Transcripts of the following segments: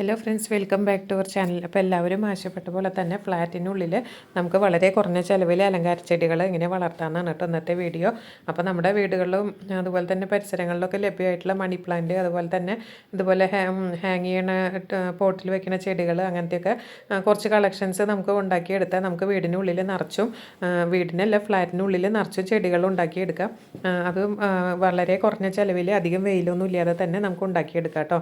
Hello friends welcome back to our channel അപ്പോൾ എല്ലാവരും ആവശ്യപ്പെട്ട പോലെ തന്നെ ഫ്ലാറ്റിനുള്ളിൽ നമുക്ക് വളരെ കുറഞ്ഞ ചിലവിൽ അലങ്കാര ചെടികൾ ഇങ്ങനെ വളർത്താമെന്നാണ് കേട്ടോ ഇന്നത്തെ വീഡിയോ അപ്പോൾ നമ്മുടെ വീടുകളിലും അതുപോലെ തന്നെ പരിസരങ്ങളിലൊക്കെ ലഭ്യമായിട്ടുള്ള മണി പ്ലാന്റ് അതുപോലെ തന്നെ ഇതുപോലെ ഹാങ് ചെയ്യണ പോട്ടിൽ വെക്കുന്ന ചെടികൾ അങ്ങനത്തെയൊക്കെ കുറച്ച് കളക്ഷൻസ് നമുക്ക് ഉണ്ടാക്കിയെടുത്താൽ നമുക്ക് വീടിനുള്ളിൽ നിറച്ചും വീടിനല്ല ഫ്ലാറ്റിനുള്ളിൽ നിറച്ചും ചെടികൾ ഉണ്ടാക്കിയെടുക്കാം. അതും വളരെ കുറഞ്ഞ ചിലവിൽ അധികം വെയിലൊന്നും ഇല്ലാതെ തന്നെ നമുക്ക് ഉണ്ടാക്കിയെടുക്കാം കേട്ടോ.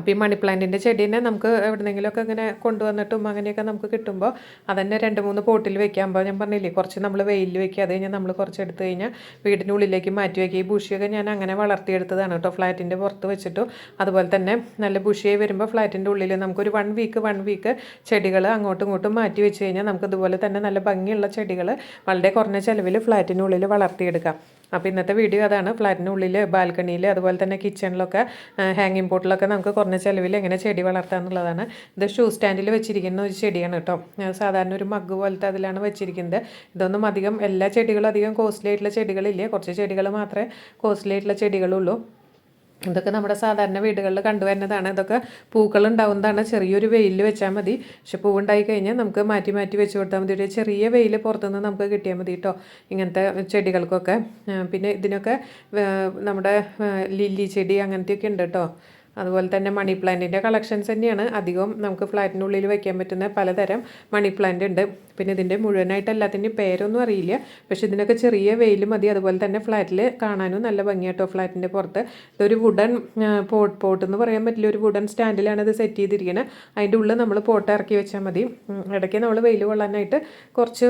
അപ്പോൾ ഈ മണി പ്ലാന്റിന്റെ ചെടീനെ നമുക്ക് എവിടെന്നെങ്കിലുമൊക്കെ ഇങ്ങനെ കൊണ്ടുവന്നിട്ടും അങ്ങനെയൊക്കെ നമുക്ക് കിട്ടുമ്പോൾ അതന്നെ രണ്ട് മൂന്ന് പോട്ടിൽ വെക്കാമ്പോൾ ഞാൻ പറഞ്ഞില്ലേ കുറച്ച് നമ്മൾ വെയിലിൽ വെക്കുക അത് കഴിഞ്ഞാൽ നമ്മൾ കുറച്ച് എടുത്തു കഴിഞ്ഞാൽ വീടിന്റെ ഉള്ളിലേക്ക് മാറ്റി വയ്ക്കുക ഈ ബുഷിയൊക്കെ ഞാൻ അങ്ങനെ വളർത്തിയെടുത്തതാണ് കേട്ടോ. ഫ്ലാറ്റിന്റെ പുറത്ത് വെച്ചിട്ടു അതുപോലെ തന്നെ നല്ല ബുഷിയായി വരുമ്പോൾ ഫ്ലാറ്റിന്റെ ഉള്ളിൽ നമുക്കൊരു വൺ വീക്ക് വൺ വീക്ക് ചെടികൾ അങ്ങോട്ടും ഇങ്ങോട്ടും മാറ്റി വെച്ച് കഴിഞ്ഞാൽ നമുക്ക് ഇതുപോലെ തന്നെ നല്ല ഭംഗിയുള്ള ചെടികൾ വളരെ കുറഞ്ഞ ചിലവിൽ ഫ്ലാറ്റിന്റെ ഉള്ളിൽ വളർത്തിയെടുക്കാം. അപ്പോൾ ഇന്നത്തെ വീഡിയോ അതാണ്. ഫ്ലാറ്റിനുള്ളിൽ ബാൽക്കണിയിൽ അതുപോലെ തന്നെ കിച്ചണിലൊക്കെ ഹാങ്ങിങ് പോട്ടിലൊക്കെ നമുക്ക് കുറഞ്ഞ ചിലവിൽ എങ്ങനെ ചെടി വളർത്താം എന്നുള്ളതാണ്. ഇത് ഷൂ സ്റ്റാൻഡിൽ വെച്ചിരിക്കുന്ന ഒരു ചെടിയാണ് കേട്ടോ. സാധാരണ ഒരു മഗ് പോലത്തെ അതിലാണ് വെച്ചിരിക്കുന്നത്. ഇതൊന്നും അധികം എല്ലാ ചെടികളും അധികം കോസ്റ്റ്ലി ആയിട്ടുള്ള ചെടികളില്ലേ. കുറച്ച് ചെടികൾ മാത്രമേ കോസ്റ്റ്ലി ആയിട്ടുള്ള ചെടികളുള്ളൂ. ഇതൊക്കെ നമ്മുടെ സാധാരണ വീടുകളിൽ കണ്ടുവരുന്നതാണ് ഇതൊക്കെ പൂക്കൾ ഉണ്ടാവുന്നതാണ്. ചെറിയൊരു വെയിലിൽ വെച്ചാൽ മതി. പക്ഷെ പൂവുണ്ടായി കഴിഞ്ഞാൽ നമുക്ക് മാറ്റി മാറ്റി വെച്ച് കൊടുത്താൽ മതി. ഒരു ചെറിയ വെയിൽ പുറത്തുനിന്ന് നമുക്ക് കിട്ടിയാൽ മതി കേട്ടോ. ഇങ്ങനത്തെ ചെടികൾക്കൊക്കെ. പിന്നെ ഇതിനൊക്കെ നമ്മുടെ ലില്ലി ചെടി അങ്ങനത്തെയൊക്കെ ഉണ്ട് കേട്ടോ. അതുപോലെ തന്നെ മണി പ്ലാന്റിന്റെ കളക്ഷൻസ് തന്നെയാണ്. അധികവും നമുക്ക് ഫ്ലാറ്റിനുള്ളിൽ വയ്ക്കാൻ പറ്റുന്ന പലതരം മണി പ്ലാന്റ് ഉണ്ട്. പിന്നെ ഇതിന്റെ മുഴുവനായിട്ട് എല്ലാത്തിന്റെയും പേരൊന്നും അറിയില്ല. പക്ഷെ ഇതിനൊക്കെ ചെറിയ വെയിൽ മതി. അതുപോലെ തന്നെ ഫ്ലാറ്റിൽ കാണാനും നല്ല ഭംഗിയാട്ടോ ഫ്ലാറ്റിന്റെ പുറത്ത്. ഇതൊരു വുഡൻ പോട്ട് പോട്ട് എന്ന് പറയാൻ പറ്റില്ല. ഒരു വുഡൻ സ്റ്റാൻഡിലാണ് ഇത് സെറ്റ് ചെയ്തിരിക്കുന്നത് അതിന്റെ ഉള്ളിൽ നമ്മൾ പോട്ട് ഇറക്കി വെച്ചാൽ മതി. ഇടയ്ക്ക് നമ്മൾ വെയിൽ കൊള്ളാനായിട്ട് കുറച്ച്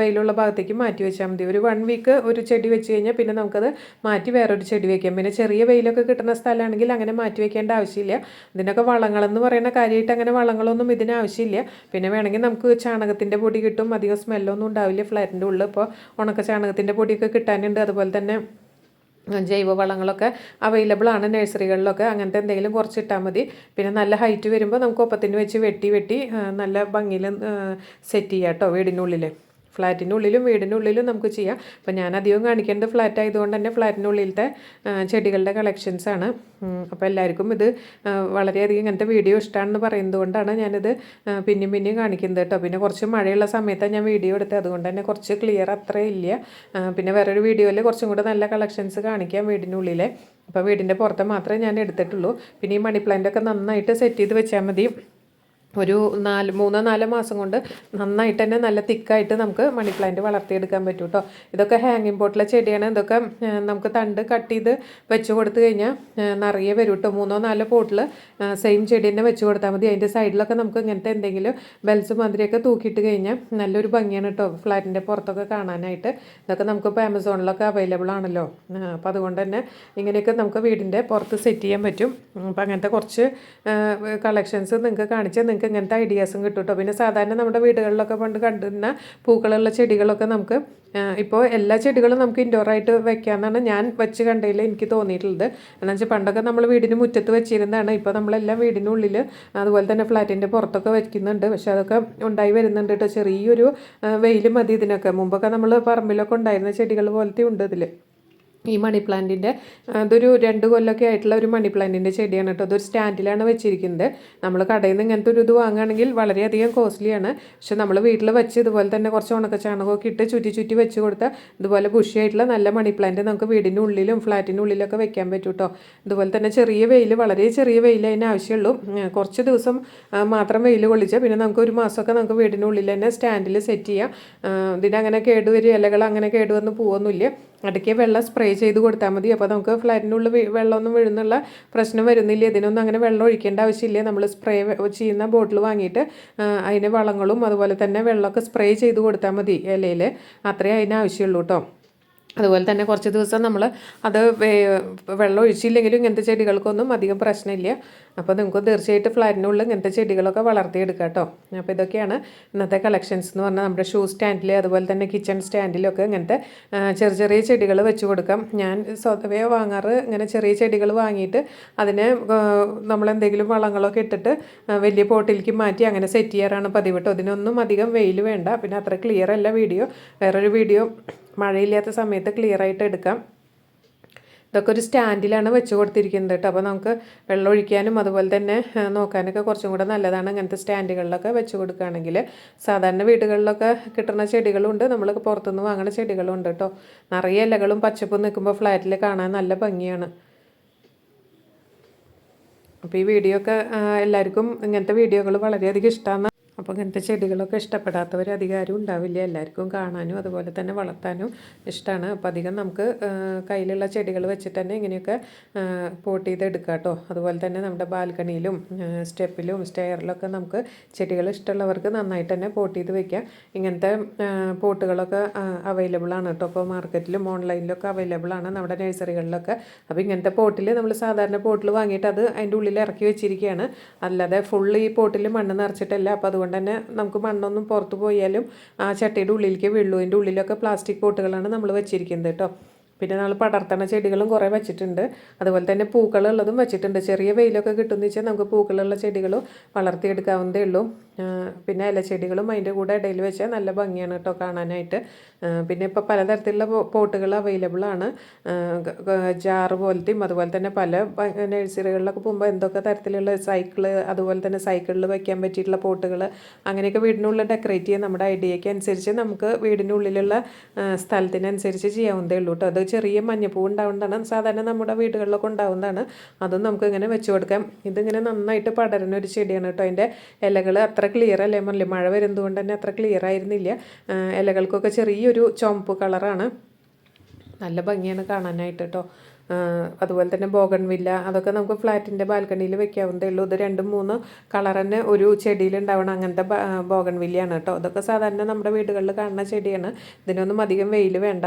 വെയിലുള്ള ഭാഗത്തേക്ക് മാറ്റി വെച്ചാൽ മതി. ഒരു വൺ വീക്ക് ഒരു ചെടി വെച്ച് കഴിഞ്ഞാൽ പിന്നെ നമുക്കത് മാറ്റി വേറൊരു ചെടി വയ്ക്കാം പിന്നെ ചെറിയ വെയിലൊക്കെ കിട്ടുന്ന സ്ഥലമാണെങ്കിൽ അങ്ങനെ മാറ്റി വെക്കേണ്ട ആവശ്യമില്ല. ഇതിനൊക്കെ വളങ്ങളെന്ന് പറയുന്ന കാര്യമായിട്ട് അങ്ങനെ വളങ്ങളൊന്നും ഇതിന് ആവശ്യമില്ല. പിന്നെ വേണമെങ്കിൽ നമുക്ക് ചാണകത്തിന്റെ പൊടി കിട്ടും. അധികം സ്മെല്ലൊന്നും ഉണ്ടാവില്ല ഫ്ലാറ്റിന്റെ ഉള്ളിൽ. ഇപ്പോൾ ഉണക്ക ചാണകത്തിന്റെ പൊടിയൊക്കെ കിട്ടാനുണ്ട്. അതുപോലെ തന്നെ ജൈവ വളങ്ങളൊക്കെ അവൈലബിൾ ആണ് നഴ്സറികളിലൊക്കെ. അങ്ങനത്തെ എന്തെങ്കിലും കുറച്ച് ഇട്ടാൽ മതി. പിന്നെ നല്ല ഹൈറ്റ് വരുമ്പോൾ നമുക്ക് ഒപ്പത്തിന് വെച്ച് വെട്ടി വെട്ടി നല്ല ഭംഗിയിൽ സെറ്റ് ചെയ്യാം കേട്ടോ വീടിനുള്ളിൽ. ഫ്ലാറ്റിന്റെ ഉള്ളിലും വീടിന്റെ ഉള്ളിലും നമുക്ക് ചെയ്യാം. അപ്പോൾ ഞാൻ അധികം കാണിക്കേണ്ടത് ഫ്ലാറ്റ് ആയതുകൊണ്ട് തന്നെ ഫ്ലാറ്റിനുള്ളിലത്തെ ചെടികളുടെ കളക്ഷൻസ് ആണ്. അപ്പോൾ എല്ലാവർക്കും ഇത് വളരെയധികം ഇങ്ങനത്തെ വീഡിയോ ഇഷ്ടമാണെന്ന് പറയുന്നത് കൊണ്ടാണ് ഞാനിത് പിന്നെയും പിന്നെയും കാണിക്കുന്നത് കേട്ടോ. പിന്നെ കുറച്ച് മഴയുള്ള സമയത്താണ് ഞാൻ വീഡിയോ എടുത്തത്. അതുകൊണ്ട് തന്നെ കുറച്ച് ക്ലിയർ അത്ര ഇല്ല. പിന്നെ വേറൊരു വീഡിയോയിൽ കുറച്ചും കൂടെ നല്ല കളക്ഷൻസ് കാണിക്കാം വീടിനുള്ളിലെ. അപ്പോൾ വീടിന്റെ പുറത്ത് മാത്രമേ ഞാൻ എടുത്തിട്ടുള്ളൂ. പിന്നെ ഈ മണി പ്ലാന്റ് ഒക്കെ നന്നായിട്ട് സെറ്റ് ചെയ്ത് വെച്ചാൽ മതി. ഒരു നാല് മൂന്നോ നാലോ മാസം കൊണ്ട് നന്നായിട്ട് തന്നെ നല്ല തിക്കായിട്ട് നമുക്ക് മണി പ്ലാന്റ് വളർത്തിയെടുക്കാൻ പറ്റും കേട്ടോ ഇതൊക്കെ ഹാങ്ങിങ് പോട്ടിലെ ചെടിയാണ്. ഇതൊക്കെ നമുക്ക് തണ്ട് കട്ട് ചെയ്ത് വെച്ച് കൊടുത്തു കഴിഞ്ഞാൽ നിറയെ വരും കേട്ടോ മൂന്നോ നാലോ പോട്ടിൽ സെയിം ചെടി തന്നെ വെച്ച് കൊടുത്താൽ മതി. അതിന്റെ സൈഡിലൊക്കെ നമുക്ക് ഇങ്ങനത്തെ എന്തെങ്കിലും ബെൽസ് മാതിരിയൊക്കെ തൂക്കിയിട്ട് കഴിഞ്ഞാൽ നല്ലൊരു ഭംഗിയാണ് കേട്ടോ ഫ്ലാറ്റിന്റെ പുറത്തൊക്കെ കാണാനായിട്ട്. ഇതൊക്കെ നമുക്കിപ്പോൾ ആമസോണിലൊക്കെ അവൈലബിൾ ആണല്ലോ. അപ്പോൾ അതുകൊണ്ട് തന്നെ ഇങ്ങനെയൊക്കെ നമുക്ക് വീടിന്റെ പുറത്ത് സെറ്റ് ചെയ്യാൻ പറ്റും. അപ്പോൾ അങ്ങനത്തെ കുറച്ച് കളക്ഷൻസ് നിങ്ങൾക്ക് കാണിച്ചാൽ നിങ്ങൾക്ക് ഇങ്ങനത്തെ ഐഡിയാസും കിട്ടും കേട്ടോ പിന്നെ സാധാരണ നമ്മുടെ വീടുകളിലൊക്കെ പണ്ട് കണ്ടിരുന്ന പൂക്കളുള്ള ചെടികളൊക്കെ നമുക്ക് ഇപ്പോൾ എല്ലാ ചെടികളും നമുക്ക് ഇൻഡോറായിട്ട് വെക്കാമെന്നാണ് ഞാൻ വെച്ച് കണ്ടതിൽ എനിക്ക് തോന്നിയിട്ടുള്ളത്. എന്നു വെച്ചാൽ പണ്ടൊക്കെ നമ്മൾ വീടിന് മുറ്റത്ത് വെച്ചിരുന്നതാണ്. ഇപ്പോൾ നമ്മളെല്ലാം വീടിനുള്ളിൽ അതുപോലെ തന്നെ ഫ്ലാറ്റിന്റെ പുറത്തൊക്കെ വെക്കുന്നുണ്ട്. പക്ഷേ അതൊക്കെ ഉണ്ടായി വരുന്നുണ്ട് കേട്ടോ ചെറിയൊരു വെയിൽ മതി ഇതിനൊക്കെ. മുമ്പൊക്കെ നമ്മൾ പറമ്പിലൊക്കെ ഉണ്ടായിരുന്ന ചെടികൾ പോലത്തെ ഉണ്ട് ഇതിൽ ഈ മണി പ്ലാന്റിന്റെ അതൊരു രണ്ട് കൊല്ലമൊക്കെ ആയിട്ടുള്ള ഒരു മണി പ്ലാന്റിന്റെ ചെടിയാണ് കേട്ടോ. അതൊരു സ്റ്റാൻഡിലാണ് വെച്ചിരിക്കുന്നത്. നമ്മൾ കടയിൽ നിന്ന് ഇങ്ങനത്തെ ഒരു ഇത് വാങ്ങുകയാണെങ്കിൽ വളരെയധികം കോസ്റ്റ്ലിയാണ് പക്ഷെ നമ്മൾ വീട്ടിൽ വെച്ച് ഇതുപോലെ തന്നെ കുറച്ച് ഉണക്ക ചാണകമൊക്കെ ഇട്ട് ചുറ്റി ചുറ്റി വെച്ച് കൊടുത്താൽ ഇതുപോലെ ബുഷിയായിട്ടുള്ള നല്ല മണി പ്ലാന്റ് നമുക്ക് വീടിന്റെ ഉള്ളിലും ഫ്ലാറ്റിന്റെ ഉള്ളിലൊക്കെ വെക്കാൻ പറ്റും കേട്ടോ. ഇതുപോലെ തന്നെ ചെറിയ വെയിൽ വളരെ ചെറിയ വെയിൽ അതിന് ആവശ്യമുള്ളൂ. കുറച്ച് ദിവസം മാത്രം വെയിൽ കൊള്ളിച്ചാൽ പിന്നെ നമുക്ക് ഒരു മാസമൊക്കെ നമുക്ക് വീടിന്റെ ഉള്ളിൽ തന്നെ സ്റ്റാൻഡിൽ സെറ്റ് ചെയ്യാം. ഇതിനങ്ങനെ കേടുവരും ഇലകൾ അങ്ങനെ കേടുവന്ന് പോവൊന്നുമില്ല. ഇടയ്ക്ക് വെള്ളം സ്പ്രേ ചെയ്ത് കൊടുത്താൽ മതി. അപ്പോൾ നമുക്ക് ഫ്ലാറ്റിനുള്ളിൽ ഉള്ളിൽ വെള്ളമൊന്നും വീഴുന്നുള്ള പ്രശ്നം വരുന്നില്ല. ഇതിനൊന്നും അങ്ങനെ വെള്ളം ഒഴിക്കേണ്ട ആവശ്യമില്ല. നമ്മൾ സ്പ്രേ ചെയ്യുന്ന ബോട്ടിൽ വാങ്ങിയിട്ട് അതിന് വളങ്ങളും അതുപോലെ തന്നെ വെള്ളമൊക്കെ സ്പ്രേ ചെയ്ത് കൊടുത്താൽ മതി ഇലയിൽ അത്രേ അതിന് ആവശ്യമുള്ളൂ കേട്ടോ അതുപോലെ തന്നെ കുറച്ച് ദിവസം നമ്മൾ അത് വെള്ളം ഒഴിച്ചില്ലെങ്കിലും ഇങ്ങനത്തെ ചെടികൾക്കൊന്നും അധികം പ്രശ്നമില്ല. അപ്പോൾ നിങ്ങൾക്ക് തീർച്ചയായിട്ടും ഫ്ലാറ്റിനുള്ളിൽ ഇങ്ങനത്തെ ചെടികളൊക്കെ വളർത്തിയെടുക്കാം കേട്ടോ. അപ്പോൾ ഇതൊക്കെയാണ് ഇന്നത്തെ കളക്ഷൻസ് എന്ന് പറഞ്ഞാൽ നമ്മുടെ ഷൂ സ്റ്റാൻഡിൽ അതുപോലെ തന്നെ കിച്ചൺ സ്റ്റാൻഡിലൊക്കെ ഇങ്ങനത്തെ ചെറിയ ചെറിയ ചെടികൾ വെച്ച് കൊടുക്കാം. ഞാൻ സ്വതവേ വാങ്ങാറ് ഇങ്ങനെ ചെറിയ ചെടികൾ വാങ്ങിയിട്ട് അതിനെ നമ്മളെന്തെങ്കിലും വളങ്ങളൊക്കെ ഇട്ടിട്ട് വലിയ പോട്ടിലേക്ക് മാറ്റി അങ്ങനെ സെറ്റ് ചെയ്യാറാണ് പതിവ് അതിനൊന്നും അധികം വെയിൽ വേണ്ട. പിന്നെ അത്ര ക്ലിയർ അല്ല വീഡിയോ. വേറൊരു വീഡിയോ മഴയില്ലാത്ത സമയത്ത് ക്ലിയർ ആയിട്ട് എടുക്കാം. ഇതൊക്കെ ഒരു സ്റ്റാൻഡിലാണ് വെച്ച് കൊടുത്തിരിക്കുന്നത് കേട്ടോ. അപ്പോൾ നമുക്ക് വെള്ളം ഒഴിക്കാനും അതുപോലെ തന്നെ നോക്കാനൊക്കെ കുറച്ചും കൂടെ നല്ലതാണ് അങ്ങനത്തെ സ്റ്റാൻഡുകളിലൊക്കെ വെച്ച് കൊടുക്കുകയാണെങ്കിൽ. സാധാരണ വീടുകളിലൊക്കെ കിട്ടുന്ന ചെടികളുണ്ട്. നമ്മൾ പുറത്തുനിന്ന് വാങ്ങുന്ന ചെടികളും ഉണ്ട് കേട്ടോ. നിറയെ ഇലകളും പച്ചപ്പും നിൽക്കുമ്പോൾ ഫ്ലാറ്റിൽ കാണാൻ നല്ല ഭംഗിയാണ്. അപ്പോൾ ഈ വീഡിയോ ഒക്കെ എല്ലാവർക്കും ഇങ്ങനത്തെ വീഡിയോകൾ വളരെയധികം ഇഷ്ടമാണ് അപ്പോൾ ഇങ്ങനത്തെ ചെടികളൊക്കെ ഇഷ്ടപ്പെടാത്തവർ അധികാരം ഉണ്ടാവില്ല. എല്ലാവർക്കും കാണാനും അതുപോലെ തന്നെ വളർത്താനും ഇഷ്ടമാണ്. അപ്പോൾ അധികം നമുക്ക് കയ്യിലുള്ള ചെടികൾ വെച്ചിട്ട് തന്നെ ഇങ്ങനെയൊക്കെ പോട്ട് ചെയ്ത് എടുക്കാം കേട്ടോ. അതുപോലെ തന്നെ നമ്മുടെ ബാൽക്കണിയിലും സ്റ്റെപ്പിലും സ്റ്റെയറിലൊക്കെ നമുക്ക് ചെടികൾ ഇഷ്ടമുള്ളവർക്ക് നന്നായിട്ട് തന്നെ പോട്ട് ചെയ്ത് വെക്കാം. ഇങ്ങനത്തെ പോട്ടുകളൊക്കെ അവൈലബിൾ ആണ് കേട്ടോ. ഇപ്പോൾ മാർക്കറ്റിലും ഓൺലൈനിലൊക്കെ അവൈലബിൾ ആണ് നമ്മുടെ നഴ്സറികളിലൊക്കെ. അപ്പോൾ ഇങ്ങനത്തെ പോട്ടിൽ നമ്മൾ സാധാരണ പോട്ടിൽ വാങ്ങിയിട്ട് അത് അതിന്റെ ഉള്ളിൽ ഇറക്കി വെച്ചിരിക്കുകയാണ്. അല്ലാതെ ഫുള്ള് ഈ പോട്ടിൽ മണ്ണ് നിറച്ചിട്ടല്ല. അപ്പോൾ അതുകൊണ്ട് തന്നെ നമുക്ക് മണ്ണൊന്നും പുറത്ത് പോയാലും ആ ചട്ടിയുടെ ഉള്ളിലേക്ക് വീഴുള്ളൂ അതിന്റെ ഉള്ളിലൊക്കെ പ്ലാസ്റ്റിക് പോട്ടുകളാണ് നമ്മൾ വെച്ചിരിക്കുന്നത് കേട്ടോ. പിന്നെ നമ്മൾ പടർത്തണ ചെടികളും കുറേ വെച്ചിട്ടുണ്ട്. അതുപോലെ തന്നെ പൂക്കളുള്ളതും വെച്ചിട്ടുണ്ട്. ചെറിയ വെയിലൊക്കെ കിട്ടുമെന്ന് വെച്ചാൽ നമുക്ക് പൂക്കളുള്ള ചെടികളും വളർത്തിയെടുക്കാവുന്നതേ ഉള്ളൂ. പിന്നെ ഇലച്ചെടികളും അതിന്റെ കൂടെ ഇടയിൽ വെച്ചാൽ നല്ല ഭംഗിയാണ് കേട്ടോ കാണാനായിട്ട്. പിന്നെ ഇപ്പോൾ പലതരത്തിലുള്ള പോട്ടുകൾ അവൈലബിൾ ആണ്. ജാറ് പോലത്തെയും അതുപോലെ തന്നെ പല നഴ്സറികളിലൊക്കെ പോകുമ്പോൾ എന്തൊക്കെ തരത്തിലുള്ള സൈക്കിൾ അതുപോലെ തന്നെ സൈക്കിളിൽ വയ്ക്കാൻ പറ്റിയിട്ടുള്ള പോട്ടുകൾ അങ്ങനെയൊക്കെ വീടിനുള്ളിൽ ഡെക്കറേറ്റ് ചെയ്യാൻ നമ്മുടെ ഐഡിയയ്ക്ക് അനുസരിച്ച് നമുക്ക് വീടിനുള്ളിലുള്ള സ്ഥലത്തിനനുസരിച്ച് ചെയ്യാവുന്നതേ ഉള്ളൂ കേട്ടോ. അത് ചെറിയ മഞ്ഞപ്പൂ ഉണ്ടാവുന്നതാണ്. സാധാരണ നമ്മുടെ വീടുകളിലൊക്കെ ഉണ്ടാവുന്നതാണ്. അതും നമുക്ക് ഇങ്ങനെ വെച്ച് കൊടുക്കാം. ഇതിങ്ങനെ നന്നായിട്ട് പടരുന്ന ഒരു ചെടിയാണ് കേട്ടോ. അതിന്റെ ഇലകൾ അത്ര ക്ലിയർ അല്ലേ മല്ലേ? മഴ വരുന്നതുകൊണ്ട് തന്നെ അത്ര ക്ലിയർ ആയിരുന്നില്ല. ഇലകൾക്കൊക്കെ ചെറിയൊരു ചുവപ്പ് കളറാണ്. നല്ല ഭംഗിയാണ് കാണാനായിട്ട് കേട്ടോ അതുപോലെ തന്നെ ബോഗൺവില്ല അതൊക്കെ നമുക്ക് ഫ്ലാറ്റിന്റെ ബാൽക്കണിയിൽ വെക്കാവുന്നതേ ഉള്ളൂ. ഇത് രണ്ടും മൂന്ന് കളർ തന്നെ ഒരു ചെടിയിൽ ഉണ്ടാവണം അങ്ങനത്തെ ബോഗൺവില്ലയാണ് കേട്ടോ അതൊക്കെ സാധാരണ നമ്മുടെ വീടുകളിൽ കാണുന്ന ചെടിയാണ്. ഇതിനൊന്നും അധികം വെയിൽ വേണ്ട.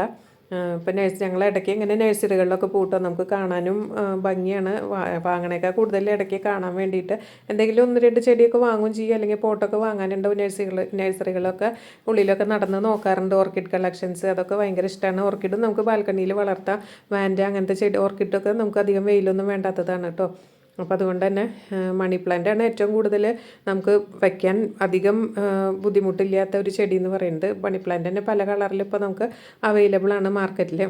ഇപ്പം നേഴ്സ് ഞങ്ങൾ ഇടയ്ക്ക് ഇങ്ങനെ നഴ്സറികളിലൊക്കെ പൂട്ടോ. നമുക്ക് കാണാനും ഭംഗിയാണ്. വാങ്ങണേക്കാൾ കൂടുതൽ ഇടയ്ക്ക് കാണാൻ വേണ്ടിയിട്ട്. എന്തെങ്കിലും ഒന്ന് രണ്ട് ചെടിയൊക്കെ വാങ്ങും ചെയ്യും. അല്ലെങ്കിൽ പോട്ടൊക്കെ വാങ്ങാനുണ്ടാവും നഴ്സറികൾ നഴ്സറികളൊക്കെ ഉള്ളിലൊക്കെ നടന്ന് നോക്കാറുണ്ട് ഓർക്കിഡ് കളക്ഷൻസ് അതൊക്കെ ഭയങ്കര ഇഷ്ടമാണ് ഓർക്കിഡും നമുക്ക് ബാൽക്കണിയിൽ വളർത്താം. വാൻഡ അങ്ങനത്തെ ചെടി ഓർക്കിഡൊക്കെ നമുക്ക് അധികം വെയിലൊന്നും വേണ്ടാത്തതാണ് കേട്ടോ. അപ്പോൾ അതുകൊണ്ട് തന്നെ മണി പ്ലാന്റ് ആണ് ഏറ്റവും കൂടുതൽ നമുക്ക് വയ്ക്കാൻ അധികം ബുദ്ധിമുട്ടില്ലാത്ത ഒരു ചെടി എന്ന് പറയുന്നത്. മണി പ്ലാന്റ് തന്നെ പല കളറിൽ ഇപ്പോൾ നമുക്ക് അവൈലബിൾ ആണ് മാർക്കറ്റിൽ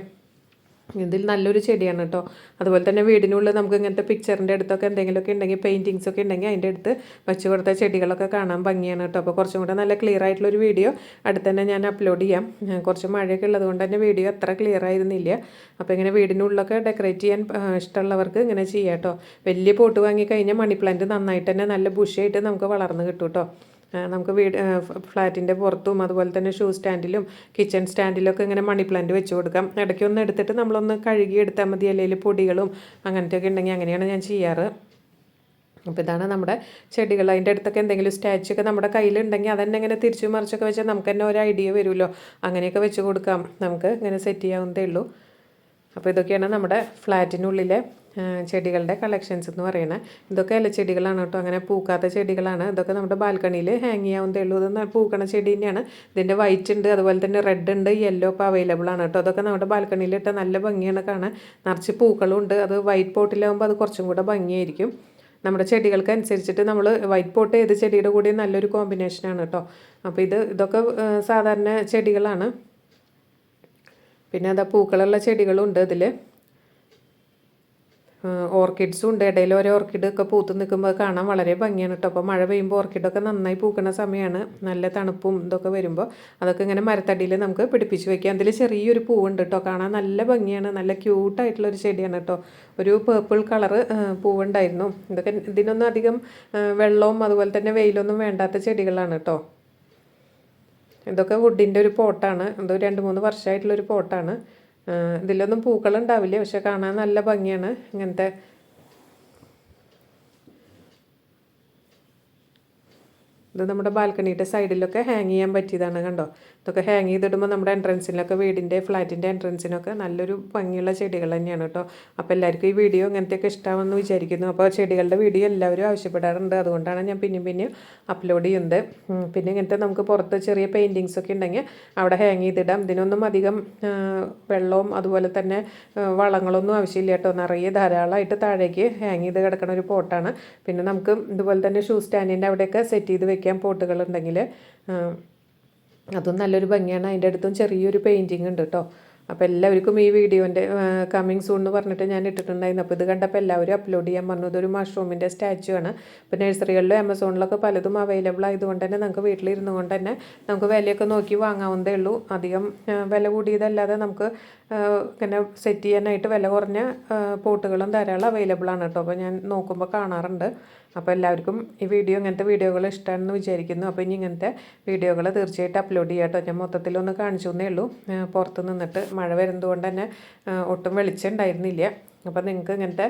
ഇതിൽ നല്ലൊരു ചെടിയാണ് കേട്ടോ. അതുപോലെ തന്നെ വീടിനുള്ളിൽ നമുക്ക് ഇങ്ങനത്തെ പിക്ചറിന്റെ അടുത്തൊക്കെ എന്തെങ്കിലുമൊക്കെ ഉണ്ടെങ്കിൽ പെയിന്റിങ്സ് ഒക്കെ ഉണ്ടെങ്കിൽ അതിന്റെ അടുത്ത് വെച്ച് കൊടുത്ത ചെടികളൊക്കെ കാണാൻ ഭംഗിയാണ് കേട്ടോ. അപ്പോൾ കുറച്ചും കൂടെ നല്ല ക്ലിയർ ആയിട്ടുള്ളൊരു വീഡിയോ അടുത്ത് തന്നെ ഞാൻ അപ്ലോഡ് ചെയ്യാം. കുറച്ച് മഴയൊക്കെ ഉള്ളത് കൊണ്ട് തന്നെ വീഡിയോ അത്ര ക്ലിയർ ആയിരുന്നില്ല. അപ്പോൾ ഇങ്ങനെ വീടിനുള്ളിലൊക്കെ ഡെക്കറേറ്റ് ചെയ്യാൻ ഇഷ്ടമുള്ളവർക്ക് ഇങ്ങനെ ചെയ്യാം കേട്ടോ. വലിയ പോട്ട് വാങ്ങിക്കഴിഞ്ഞാൽ മണി പ്ലാന്റ് നന്നായിട്ട് തന്നെ നല്ല ബുഷായിട്ട് നമുക്ക് വളർന്ന് കിട്ടും കേട്ടോ. നമുക്ക് വീട് ഫ്ലാറ്റിന്റെ പുറത്തും അതുപോലെ തന്നെ ഷൂ സ്റ്റാൻഡിലും കിച്ചൺ സ്റ്റാൻഡിലൊക്കെ ഇങ്ങനെ മണി പ്ലാന്റ് വെച്ച് കൊടുക്കാം. ഇടയ്ക്ക് ഒന്ന് എടുത്തിട്ട് നമ്മളൊന്ന് കഴുകി എടുത്താൽ മതി. അല്ലെങ്കിൽ പൊടികളും അങ്ങനത്തെ ഒക്കെ ഉണ്ടെങ്കിൽ അങ്ങനെയാണ് ഞാൻ ചെയ്യാറ്. അപ്പോൾ ഇതാണ് നമ്മുടെ ചെടികൾ. അതിന്റെ അടുത്തൊക്കെ എന്തെങ്കിലും സ്റ്റാച്ചു ഒക്കെ നമ്മുടെ കയ്യിലുണ്ടെങ്കിൽ അതന്നെ ഇങ്ങനെ തിരിച്ചു മറിച്ചൊക്കെ വെച്ചാൽ നമുക്ക് തന്നെ ഒരു ഐഡിയ വരുമല്ലോ. അങ്ങനെയൊക്കെ വെച്ച് കൊടുക്കാം. നമുക്ക് ഇങ്ങനെ സെറ്റ് ചെയ്യാവുന്നതേ ഉള്ളൂ. അപ്പോൾ ഇതൊക്കെയാണ് നമ്മുടെ ഫ്ലാറ്റിനുള്ളിലെ ചെടികളുടെ കളക്ഷൻസ് എന്ന് പറയുന്നത് ഇതൊക്കെ ഇലച്ചെടികളാണ് കേട്ടോ. അങ്ങനെ പൂക്കാത്ത ചെടികളാണ്. ഇതൊക്കെ നമ്മുടെ ബാൽക്കണിയിൽ ഹാങ് ചെയ്യാവുന്നതേ ഉള്ളൂ. ഇത് പൂക്കണ ചെടി തന്നെയാണ്. ഇതിന്റെ വൈറ്റ് ഉണ്ട് അതുപോലെ തന്നെ റെഡ് ഉണ്ട് യെല്ലോ ഇപ്പോൾ അവൈലബിൾ ആണ് കേട്ടോ. അതൊക്കെ നമ്മുടെ ബാൽക്കണിയിൽ ഇട്ട നല്ല ഭംഗിയാണ് കാണാൻ. നിറച്ച് പൂക്കളും ഉണ്ട്. അത് വൈറ്റ് പോട്ടിലാകുമ്പോൾ അത് കുറച്ചും കൂടെ ഭംഗിയായിരിക്കും. നമ്മുടെ ചെടികൾക്ക് അനുസരിച്ചിട്ട് നമ്മൾ വൈറ്റ് പോട്ട് ഏത് ചെടിയുടെ കൂടി നല്ലൊരു കോമ്പിനേഷനാണ് കേട്ടോ. അപ്പോൾ ഇത് ഇതൊക്കെ സാധാരണ ചെടികളാണ്. പിന്നെ അതാ പൂക്കളുള്ള ചെടികളും ഉണ്ട് ഇതിൽ ഓർക്കിഡ്സും ഉണ്ട്. ഇടയിൽ ഓരോ ഓർക്കിഡ് ഒക്കെ പൂത്ത് നിൽക്കുമ്പോൾ കാണാൻ വളരെ ഭംഗിയാണ് കേട്ടോ അപ്പോൾ മഴ പെയ്യുമ്പോൾ ഓർക്കിഡൊക്കെ നന്നായി പൂക്കുന്ന സമയമാണ് നല്ല തണുപ്പും ഇതൊക്കെ വരുമ്പോൾ അതൊക്കെ ഇങ്ങനെ മരത്തടിയിൽ നമുക്ക് പിടിപ്പിച്ച് വെക്കാം. അതിൽ ചെറിയൊരു പൂവുണ്ട് കേട്ടോ കാണാൻ നല്ല ഭംഗിയാണ്. നല്ല ക്യൂട്ടായിട്ടുള്ള ഒരു ചെടിയാണ് കേട്ടോ ഒരു പേർപ്പിൾ കളറ് പൂവുണ്ടായിരുന്നു. ഇതൊക്കെ ഇതിനൊന്നും അധികം വെള്ളവും അതുപോലെ തന്നെ വെയിലൊന്നും വേണ്ടാത്ത ചെടികളാണ് കേട്ടോ ഇതൊക്കെ വുഡിന്റെ ഒരു പോട്ടാണ്. ഇത് രണ്ട് മൂന്ന് വർഷമായിട്ടുള്ളൊരു പോട്ടാണ്. ഇതിലൊന്നും പൂക്കളുണ്ടാവില്ല പക്ഷെ കാണാൻ നല്ല ഭംഗിയാണ്. ഇങ്ങനത്തെ ഇത് നമ്മുടെ ബാൽക്കണിയുടെ സൈഡിലൊക്കെ ഹാങ് ചെയ്യാൻ പറ്റിയതാണ് കണ്ടോ? ഇതൊക്കെ ഹാങ് ചെയ്തിടുമ്പോൾ നമ്മുടെ എൻട്രൻസിനൊക്കെ വീടിന്റെ ഫ്ലാറ്റിന്റെ എൻട്രൻസിനൊക്കെ നല്ലൊരു ഭംഗിയുള്ള ചെടികൾ തന്നെയാണ് കേട്ടോ. അപ്പോൾ എല്ലാവർക്കും ഈ വീഡിയോ ഇങ്ങനത്തെയൊക്കെ ഇഷ്ടമാണെന്ന് വിചാരിക്കുന്നു. അപ്പോൾ ചെടികളുടെ വീഡിയോ എല്ലാവരും ആവശ്യപ്പെടാറുണ്ട്. അതുകൊണ്ടാണ് ഞാൻ പിന്നെയും പിന്നെയും അപ്ലോഡ് ചെയ്യുന്നത്. പിന്നെ ഇങ്ങനത്തെ നമുക്ക് പുറത്ത് ചെറിയ പെയിന്റിങ്സ് ഒക്കെ ഉണ്ടെങ്കിൽ അവിടെ ഹാങ് ചെയ്തിടാം. ഇതിനൊന്നും അധികം വെള്ളവും അതുപോലെ തന്നെ വളങ്ങളൊന്നും ആവശ്യമില്ല കേട്ടോ. നിറയെ ധാരാളമായിട്ട് താഴേക്ക് ഹാങ് ചെയ്ത് കിടക്കണ ഒരു പോട്ടാണ്. പിന്നെ നമുക്ക് ഇതുപോലെ തന്നെ ഷൂ സ്റ്റാൻഡിന്റെ അവിടെയൊക്കെ സെറ്റ് ചെയ്ത് വെക്കാൻ പോട്ടുകളുണ്ടെങ്കിൽ അതും നല്ലൊരു ഭംഗിയാണ്. അതിന്റെ അടുത്തും ചെറിയൊരു പെയിന്റിങ് ഉണ്ട് കേട്ടോ അപ്പോൾ എല്ലാവർക്കും ഈ വീഡിയോന്റെ കമ്മിങ് സൂൺ എന്ന് പറഞ്ഞിട്ട് ഞാൻ ഇട്ടിട്ടുണ്ടായിരുന്നു. അപ്പോൾ ഇത് കണ്ടപ്പോൾ എല്ലാവരും അപ്ലോഡ് ചെയ്യാൻ പറഞ്ഞു. ഇതൊരു മഷ്റൂമിന്റെ സ്റ്റാച്ചു ആണ്. ഇപ്പോൾ നഴ്സറികളിലും ആമസോണിലൊക്കെ പലതും അവൈലബിൾ ആയതുകൊണ്ട് തന്നെ നമുക്ക് വീട്ടിലിരുന്നു കൊണ്ട് തന്നെ നമുക്ക് വിലയൊക്കെ നോക്കി വാങ്ങാവുന്നതേ ഉള്ളൂ. അധികം വില കൂടിയതല്ലാതെ നമുക്ക് ഇങ്ങനെ സെറ്റ് ചെയ്യാനായിട്ട് വില കുറഞ്ഞ പോട്ടുകളും ധാരാളം അവൈലബിൾ ആണ് കേട്ടോ അപ്പോൾ ഞാൻ നോക്കുമ്പോൾ കാണാറുണ്ട്. അപ്പോൾ എല്ലാവർക്കും ഈ വീഡിയോ ഇങ്ങനത്തെ വീഡിയോകൾ ഇഷ്ടമാണെന്ന് വിചാരിക്കുന്നു. അപ്പോൾ ഇനി ഇങ്ങനത്തെ വീഡിയോകൾ തീർച്ചയായിട്ടും അപ്ലോഡ് ചെയ്യാം കേട്ടോ. ഞാൻ മൊത്തത്തിലൊന്ന് കാണിച്ചു എന്നേ ഉള്ളൂ. പുറത്ത് നിന്നിട്ട് മഴ വരുന്നതുകൊണ്ട് തന്നെ ഒട്ടും വെളിച്ചം ഉണ്ടായിരുന്നില്ല. അപ്പോൾ നിങ്ങൾക്ക് ഇങ്ങനത്തെ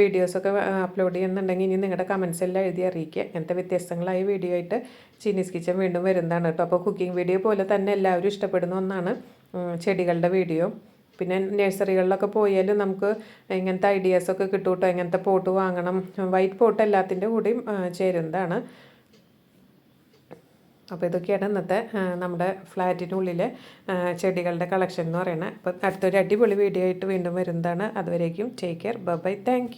വീഡിയോസൊക്കെ അപ്ലോഡ് ചെയ്യുന്നുണ്ടെങ്കിൽ ഇനി നിങ്ങളുടെ കമൻസ് എല്ലാം എഴുതി അറിയിക്കുക. ഇങ്ങനത്തെ വ്യത്യസ്തങ്ങളായ വീഡിയോ ആയിട്ട് ചീനീസ് കിച്ചൻ വീണ്ടും വരുന്നതാണ് കേട്ടോ. അപ്പോൾ കുക്കിംഗ് വീഡിയോ പോലെ തന്നെ എല്ലാവരും ഇഷ്ടപ്പെടുന്ന ഒന്നാണ് ചെടികളുടെ വീഡിയോ പിന്നെ നഴ്സറികളിലൊക്കെ പോയാലും നമുക്ക് ഇങ്ങനത്തെ ഐഡിയാസൊക്കെ കിട്ടും കേട്ടോ ഇങ്ങനത്തെ പോട്ട് വാങ്ങണം. വൈറ്റ് പോട്ട് എല്ലാത്തിന്റെ കൂടെയും ചേരുന്നതാണ്. അപ്പോൾ ഇതൊക്കെയാണ് ഇന്നത്തെ നമ്മുടെ ഫ്ലാറ്റിനുള്ളിലെ ചെടികളുടെ കളക്ഷൻ എന്ന് പറയുന്നത്. അപ്പോൾ അടുത്തൊരു അടിപൊളി വീഡിയോ ആയിട്ട് വീണ്ടും വരുന്നതാണ്. അതുവരേക്കും ടേക്ക് കെയർ ബൈ താങ്ക്